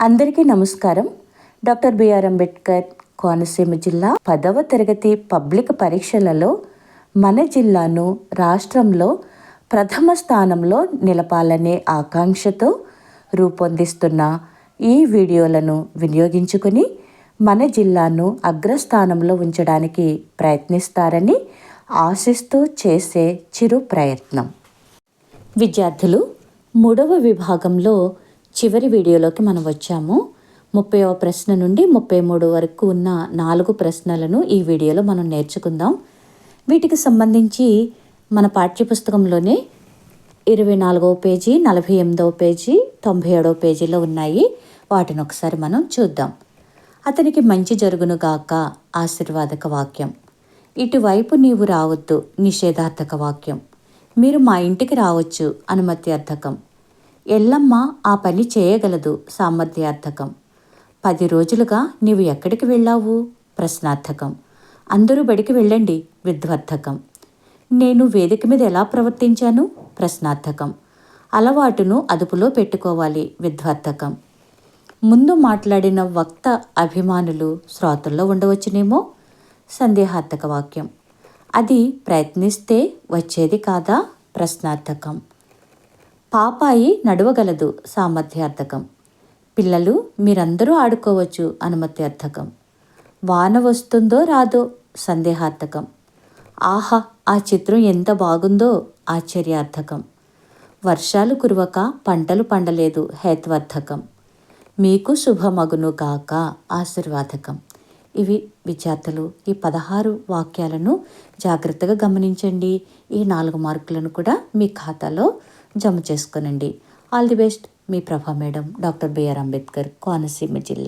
అందరికీ నమస్కారం. Doctor BR Ambedkar Konaseema జిల్లా పదవ తరగతి పబ్లిక్ పరీక్షలలో మన జిల్లాను రాష్ట్రంలో ప్రథమ స్థానంలో నిలపాలనే ఆకాంక్షతో రూపొందిస్తున్న ఈ వీడియోలను వినియోగించుకొని మన జిల్లాను అగ్రస్థానంలో ఉంచడానికి ప్రయత్నిస్తారని ఆశిస్తూ చేసే చిరు ప్రయత్నం. విద్యార్థులు మూడవ విభాగంలో చివరి వీడియోలోకి మనం వచ్చాము. ముప్పైవ ప్రశ్న నుండి ముప్పై మూడు వరకు ఉన్న నాలుగు ప్రశ్నలను ఈ వీడియోలో మనం నేర్చుకుందాం. వీటికి సంబంధించి మన పాఠ్యపుస్తకంలోనే ఇరవై నాలుగవ పేజీ నలభై ఎనిమిదవ పేజీ తొంభై ఏడవ పేజీలో ఉన్నాయి. వాటిని ఒకసారి మనం చూద్దాం. అతనికి మంచి జరుగునుగాక ఆశీర్వాదక వాక్యం. ఇటువైపు నీవు రావద్దు నిషేధార్థక వాక్యం. మీరు మా ఇంటికి రావచ్చు అనుమతి అర్థకం. ఎల్లమ్మ ఆ పని చేయగలదు సామర్థ్యార్థకం. పది రోజులుగా నీవు ఎక్కడికి వెళ్ళావు? ప్రశ్నార్థకం. అందరూ బడికి వెళ్ళండి విద్వర్థకం నేను వేదిక మీద ఎలా ప్రవర్తించాను? ప్రశ్నార్థకం. అలవాటును అదుపులో పెట్టుకోవాలి విద్వార్థకం ముందు మాట్లాడిన వక్త అభిమానులు శ్రోతల్లో ఉండవచ్చునేమో? సందేహార్థక వాక్యం. అది ప్రయత్నిస్తే వచ్చేది కాదా? ప్రశ్నార్థకం. పాపాయి నడవగలదు సామర్థ్యార్థకం. పిల్లలు మీరందరూ ఆడుకోవచ్చు అనుమత్యార్థకం. వాన వస్తుందో రాదో సందేహార్థకం. ఆహా ఆ చిత్రం ఎంత బాగుందో ఆశ్చర్యార్థకం. వర్షాలు కురవక పంటలు పండలేదు హేత్వర్థకం. మీకు శుభమగును గాక ఆశీర్వాదకం. ఇవి విద్యార్థులు ఈ పదహారు వాక్యాలను జాగ్రత్తగా గమనించండి. ఈ నాలుగు మార్కులను కూడా మీ ఖాతాలో జమ చేసుకోనండి. All the best. Me Prabha madam doctor B R Ambedkar Konaseema జిల్లా.